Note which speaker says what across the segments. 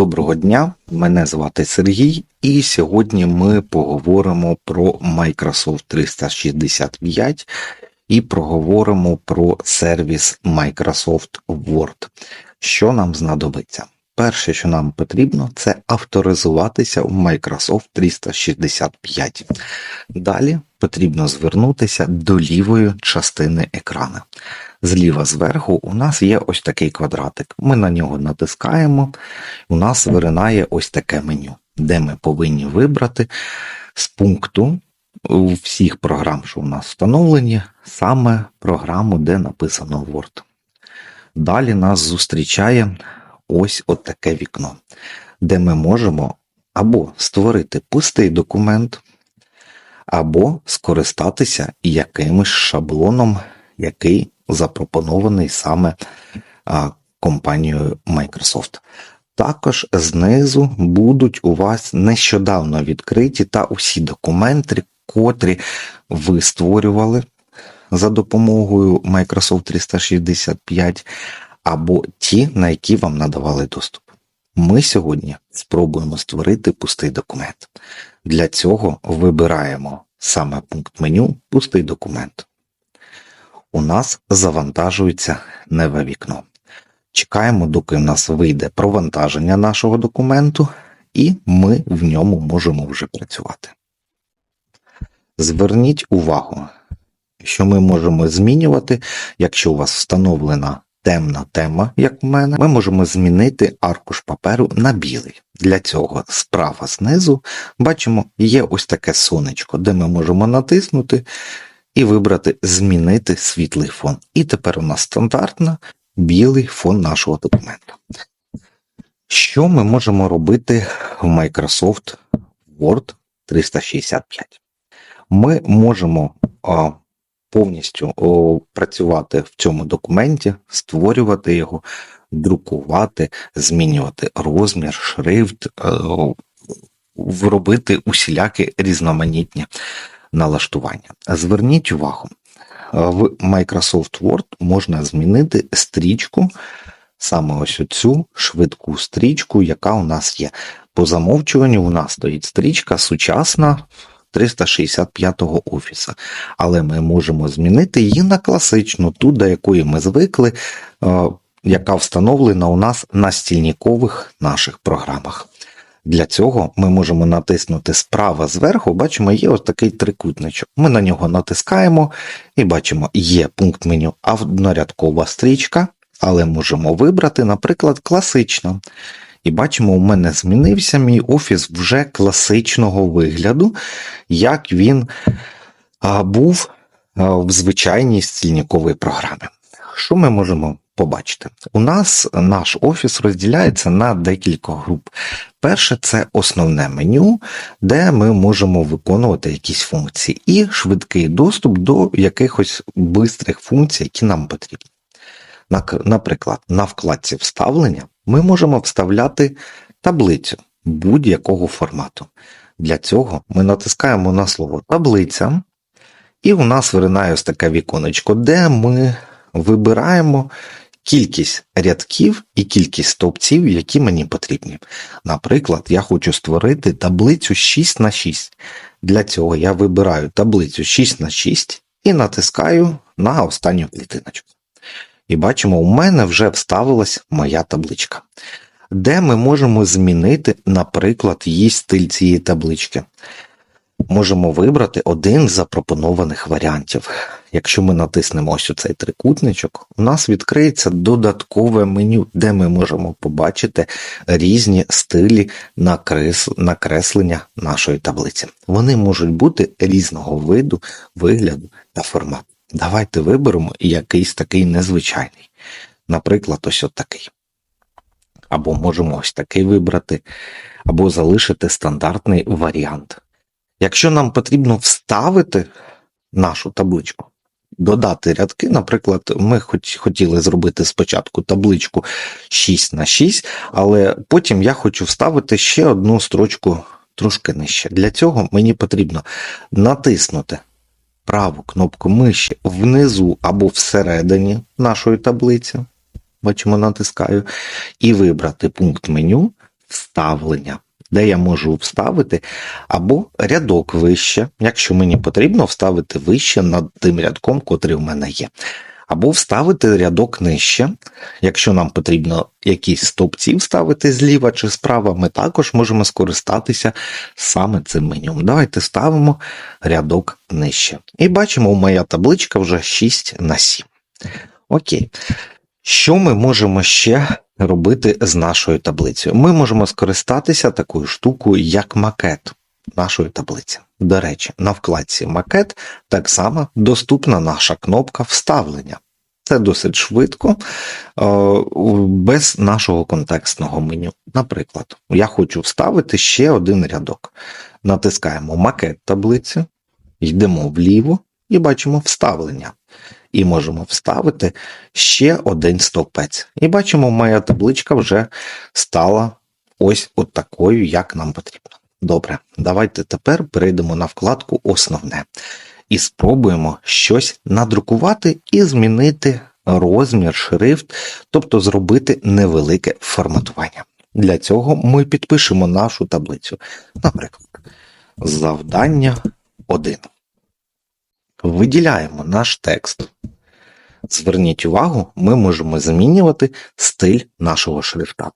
Speaker 1: Доброго дня, мене звати Сергій, і сьогодні ми поговоримо про Microsoft 365 і проговоримо про сервіс Microsoft Word. Що нам знадобиться? Перше, що нам потрібно, це авторизуватися в Microsoft 365. Далі потрібно звернутися до лівої частини екрану. Зліва зверху у нас є ось такий квадратик. Ми на нього натискаємо, у нас виринає ось таке меню, де ми повинні вибрати з пункту у всіх програм, що у нас встановлені, саме програму, де написано Word. Далі нас зустрічає ось от таке вікно, де ми можемо або створити пустий документ, або скористатися якимось шаблоном, який запропонований саме компанією Microsoft. Також знизу будуть у вас нещодавно відкриті та усі документи, котрі ви створювали за допомогою Microsoft 365, або ті, на які вам надавали доступ. Ми сьогодні спробуємо створити пустий документ. Для цього вибираємо саме пункт меню Пустий документ. У нас завантажується нове вікно. Чекаємо, доки в нас вийде провантаження нашого документу, і ми в ньому можемо вже працювати. Зверніть увагу, що ми можемо змінювати, якщо у вас встановлена темна тема, як в мене, ми можемо змінити аркуш паперу на білий. Для цього справа знизу бачимо, є ось таке сонечко, де ми можемо натиснути і вибрати Змінити світлий фон. І тепер у нас стандартно білий фон нашого документу. Що ми можемо робити в Microsoft Word 365? Ми можемо повністю о, працювати в цьому документі, створювати його, друкувати, змінювати розмір, шрифт, о, робити усілякі різноманітні налаштування. Зверніть увагу, в Microsoft Word можна змінити стрічку, саме ось цю швидку стрічку, яка у нас є. По замовчуванню у нас стоїть стрічка сучасна 365-го офіса, але ми можемо змінити її на класичну, ту, до якої ми звикли, яка встановлена у нас на стільникових наших програмах. Для цього ми можемо натиснути справа зверху, бачимо, є ось такий трикутничок. Ми на нього натискаємо і бачимо, є пункт меню однорядкова стрічка, але можемо вибрати, наприклад, класично. І бачимо, у мене змінився мій офіс вже класичного вигляду, як він був в звичайній стільниковій програмі. Що ми можемо побачити? У нас наш офіс розділяється на декілька груп. Перше це основне меню, де ми можемо виконувати якісь функції, і швидкий доступ до якихось бистрих функцій, які нам потрібні. Наприклад, на вкладці вставлення ми можемо вставляти таблицю будь-якого формату. Для цього ми натискаємо на слово таблиця, і у нас виринає ось таке віконечко, де ми вибираємо кількість рядків і кількість стовпців, які мені потрібні. Наприклад, я хочу створити таблицю 6 на 6. Для цього я вибираю таблицю 6 на 6 і натискаю на останню клітиночку. І бачимо, у мене вже вставилась моя табличка, де ми можемо змінити, наприклад, її стиль цієї таблички. Можемо вибрати один з запропонованих варіантів. Якщо ми натиснемо ось цей трикутничок, у нас відкриється додаткове меню, де ми можемо побачити різні стилі накреслення нашої таблиці. Вони можуть бути різного виду, вигляду та формату. Давайте виберемо якийсь такий незвичайний. Наприклад, ось от такий. Або можемо ось такий вибрати, або залишити стандартний варіант. Якщо нам потрібно вставити нашу табличку, додати рядки, наприклад, ми хоч хотіли зробити спочатку табличку 6 на 6, але потім я хочу вставити ще одну строчку трошки нижче. Для цього мені потрібно натиснути праву кнопку миші внизу або всередині нашої таблиці, бачимо, натискаю, і вибрати пункт меню вставлення, де я можу вставити або рядок вище, якщо мені потрібно вставити вище над тим рядком, котрий в мене є. Або вставити рядок нижче. Якщо нам потрібно якісь стовпці вставити зліва чи справа, ми також можемо скористатися саме цим меню. Давайте ставимо рядок нижче. І бачимо, моя табличка вже 6 на 7. Окей. Що ми можемо ще робити з нашою таблицею? Ми можемо скористатися такою штукою, як макет нашої таблиці. До речі, на вкладці макет так само доступна наша кнопка вставлення. Це досить швидко, е, без нашого контекстного меню. Наприклад, я хочу вставити ще один рядок. Натискаємо макет таблиці, йдемо вліво і бачимо вставлення. І можемо вставити ще один стовпець. І бачимо, моя табличка вже стала ось от такою, як нам потрібно. Добре, давайте тепер перейдемо на вкладку Основне і спробуємо щось надрукувати і змінити розмір, шрифт, тобто зробити невелике форматування. Для цього ми підпишемо нашу таблицю. Наприклад, завдання 1. Виділяємо наш текст. Зверніть увагу, ми можемо змінювати стиль нашого шрифта.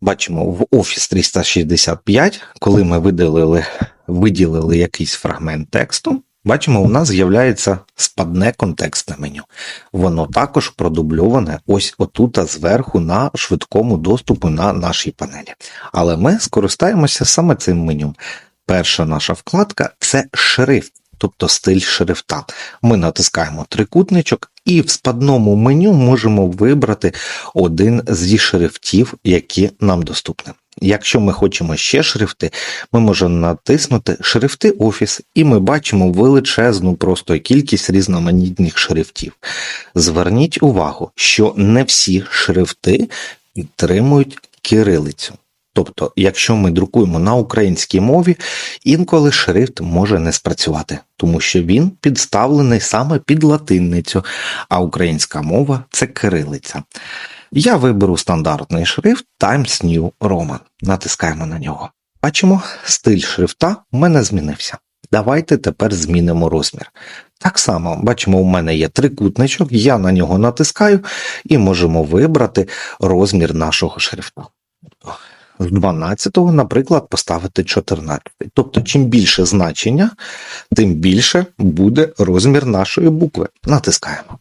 Speaker 1: Бачимо, в Office 365, коли ми виділили, виділили якийсь фрагмент тексту, бачимо, у нас з'являється спадне контекстне меню. Воно також продубльоване ось отут зверху на швидкому доступу на нашій панелі. Але ми скористаємося саме цим меню. Перша наша вкладка це шрифт. Тобто стиль шрифта. Ми натискаємо трикутничок і в спадному меню можемо вибрати один зі шрифтів, які нам доступні. Якщо ми хочемо ще шрифти, ми можемо натиснути шрифти Офіс, і ми бачимо величезну просто кількість різноманітних шрифтів. Зверніть увагу, що не всі шрифти підтримують кирилицю. Тобто, якщо ми друкуємо на українській мові, інколи шрифт може не спрацювати, тому що він підставлений саме під латинницю, а українська мова це кирилиця. Я виберу стандартний шрифт Times New Roman. Натискаємо на нього. Бачимо, стиль шрифта у мене змінився. Давайте тепер змінимо розмір. Так само, бачимо, у мене є трикутничок, я на нього натискаю і можемо вибрати розмір нашого шрифта з 12, наприклад, поставити 14. Тобто, чим більше значення, тим більше буде розмір нашої букви. Натискаємо.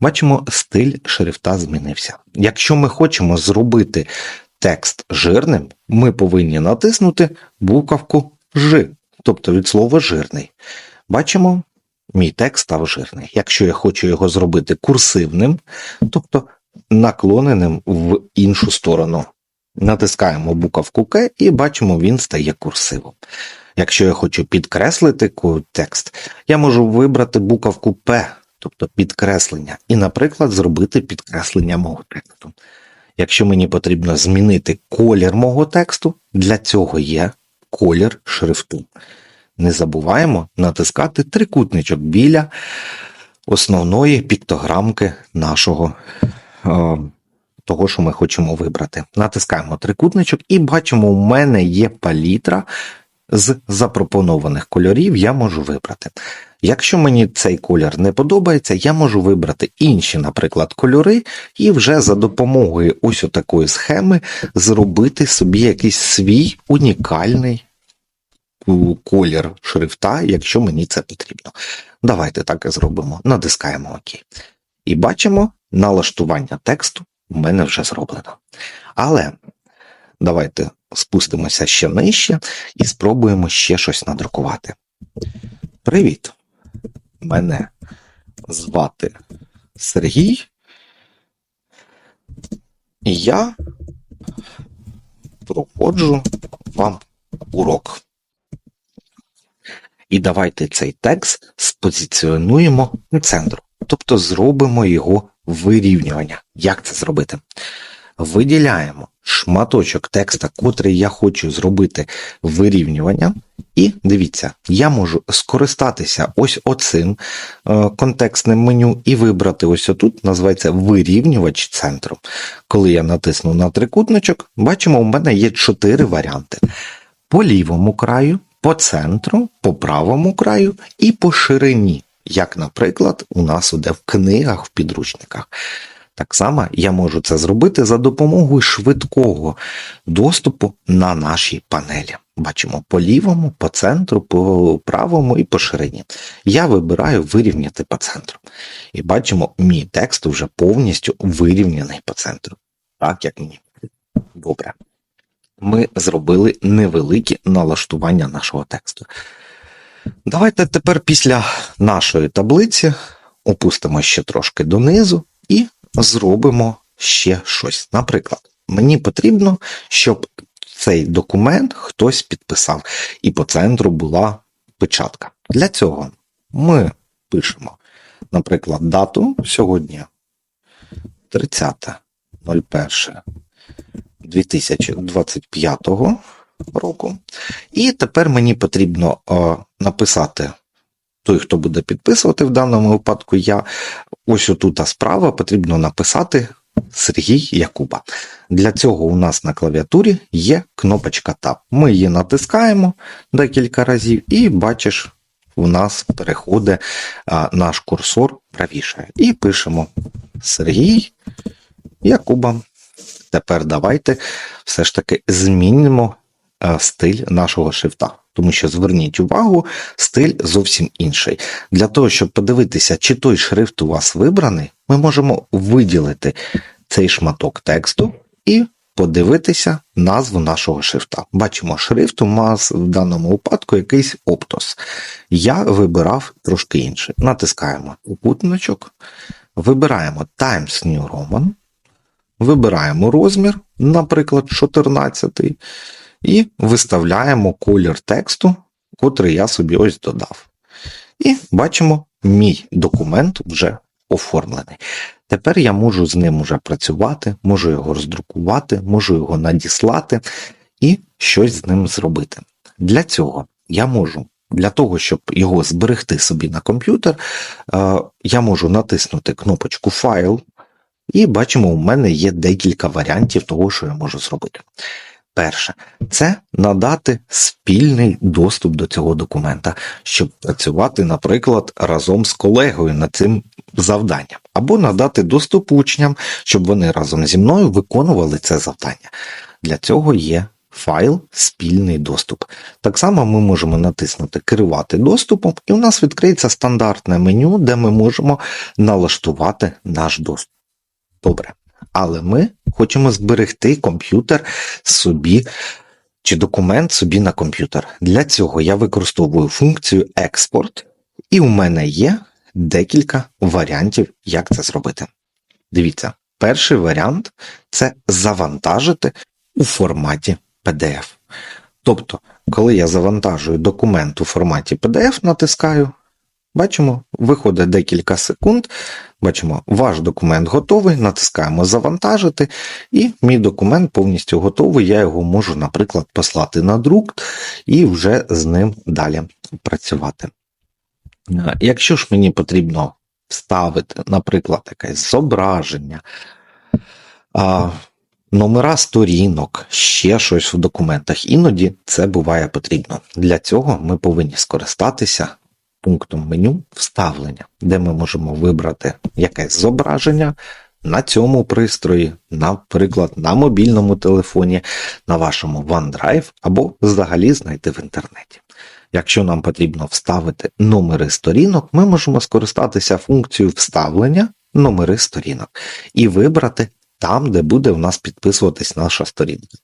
Speaker 1: Бачимо, стиль шрифта змінився. Якщо ми хочемо зробити текст жирним, ми повинні натиснути буковку Ж, тобто від слова жирний. Бачимо, мій текст став жирний. Якщо я хочу його зробити курсивним, тобто наклоненим в іншу сторону, Натискаємо буковку К і бачимо, він стає курсивом. Якщо я хочу підкреслити текст, я можу вибрати буковку П, тобто підкреслення, і, наприклад, зробити підкреслення мого тексту. Якщо мені потрібно змінити колір мого тексту, для цього є колір шрифту. Не забуваємо натискати трикутничок біля основної піктограмки нашого. Е, того, що ми хочемо вибрати. Натискаємо трикутничок і бачимо, у мене є палітра з запропонованих кольорів, я можу вибрати. Якщо мені цей колір не подобається, я можу вибрати інші, наприклад, кольори, і вже за допомогою ось такої схеми зробити собі якийсь свій унікальний колір шрифта, якщо мені це потрібно. Давайте так і зробимо. Натискаємо ОК. І бачимо налаштування тексту у мене вже зроблено. Але давайте спустимося ще нижче і спробуємо ще щось надрукувати. Привіт! Мене звати Сергій. І я проходжу вам урок. І давайте цей текст спозиціонуємо у центру, тобто зробимо його вирівнювання. Як це зробити? виділяємо шматочок текста, котрий я хочу зробити вирівнювання. І дивіться, я можу скористатися ось оцим е, контекстним меню і вибрати ось отут, називається вирівнювач центру. Коли я натисну на трикутничок, бачимо, у мене є чотири варіанти: по лівому краю, по центру, по правому краю і по ширині. Як, наприклад, у нас іде в книгах, в підручниках. Так само я можу це зробити за допомогою швидкого доступу на нашій панелі. Бачимо по лівому, по центру, по правому і по ширині. Я вибираю вирівняти по центру. І бачимо, мій текст вже повністю вирівняний по центру. Так, як мені. Добре. Ми зробили невеликі налаштування нашого тексту. Давайте тепер після нашої таблиці опустимо ще трошки донизу і зробимо ще щось. Наприклад, мені потрібно, щоб цей документ хтось підписав, і по центру була печатка. Для цього ми пишемо, наприклад, дату сьогодні 30.01.2025 року. І тепер мені потрібно е, написати той, хто буде підписувати в даному випадку, я ось отут справа потрібно написати Сергій Якуба. Для цього у нас на клавіатурі є кнопочка Tab. Ми її натискаємо декілька разів, і бачиш, у нас переходить а, наш курсор правіше. І пишемо Сергій Якуба. Тепер давайте все ж таки змінимо стиль нашого шрифта. Тому що зверніть увагу, стиль зовсім інший. Для того, щоб подивитися, чи той шрифт у вас вибраний, ми можемо виділити цей шматок тексту і подивитися назву нашого шрифта. Бачимо, шрифт у нас в даному випадку якийсь оптос. Я вибирав трошки інший. Натискаємо упутничок, вибираємо Times New Roman, вибираємо розмір, наприклад, 14 і виставляємо колір тексту, котрий я собі ось додав. І бачимо, мій документ вже оформлений. Тепер я можу з ним вже працювати, можу його роздрукувати, можу його надіслати і щось з ним зробити. Для цього я можу, для того, щоб його зберегти собі на комп'ютер, е, я можу натиснути кнопочку Файл, і бачимо, у мене є декілька варіантів того, що я можу зробити. Перше, це надати спільний доступ до цього документа, щоб працювати, наприклад, разом з колегою над цим завданням, або надати доступ учням, щоб вони разом зі мною виконували це завдання. Для цього є файл спільний доступ. Так само ми можемо натиснути Керувати доступом, і у нас відкриється стандартне меню, де ми можемо налаштувати наш доступ. Добре. Але ми хочемо зберегти комп'ютер собі чи документ собі на комп'ютер. Для цього я використовую функцію експорт, і у мене є декілька варіантів, як це зробити. Дивіться, перший варіант це завантажити у форматі PDF. Тобто, коли я завантажую документ у форматі PDF, натискаю, бачимо, виходить декілька секунд. Бачимо, ваш документ готовий, натискаємо завантажити, і мій документ повністю готовий. Я його можу, наприклад, послати на друк і вже з ним далі працювати. Якщо ж мені потрібно вставити, наприклад, якесь зображення, номера сторінок, ще щось в документах, іноді це буває потрібно. Для цього ми повинні скористатися пунктом меню вставлення, де ми можемо вибрати якесь зображення на цьому пристрої, наприклад, на мобільному телефоні, на вашому OneDrive або взагалі знайти в інтернеті. Якщо нам потрібно вставити номери сторінок, ми можемо скористатися функцією вставлення номери сторінок і вибрати там, де буде у нас підписуватись наша сторінка.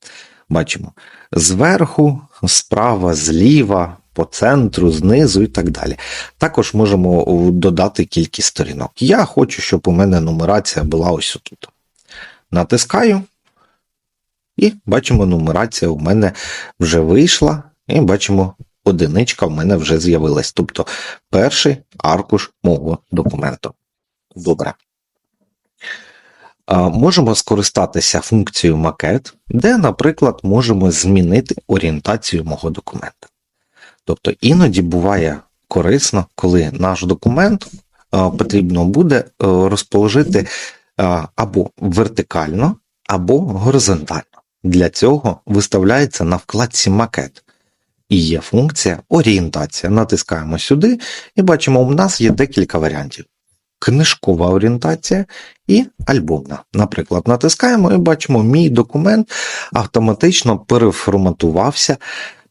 Speaker 1: Бачимо зверху, справа, зліва, по центру, знизу і так далі. Також можемо додати кількість сторінок. Я хочу, щоб у мене нумерація була ось тут. Натискаю, і бачимо, нумерація у мене вже вийшла, і бачимо, одиничка в мене вже з'явилась. Тобто перший аркуш мого документу. Добре. Можемо скористатися функцією макет, де, наприклад, можемо змінити орієнтацію мого документа. Тобто іноді буває корисно, коли наш документ потрібно буде е, розположити або вертикально, або горизонтально. Для цього виставляється на вкладці макет. І є функція орієнтація. Натискаємо сюди і бачимо, у нас є декілька варіантів. Книжкова орієнтація і альбомна. Наприклад, натискаємо і бачимо, мій документ автоматично переформатувався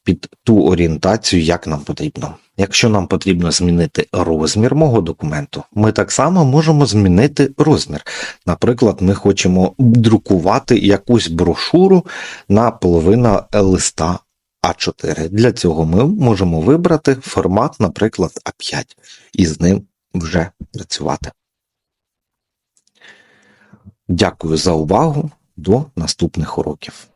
Speaker 1: під ту орієнтацію, як нам потрібно. Якщо нам потрібно змінити розмір мого документу, ми так само можемо змінити розмір. Наприклад, ми хочемо друкувати якусь брошуру на половина листа А4. Для цього ми можемо вибрати формат, наприклад, А5, і з ним вже працювати. Дякую за увагу. До наступних уроків.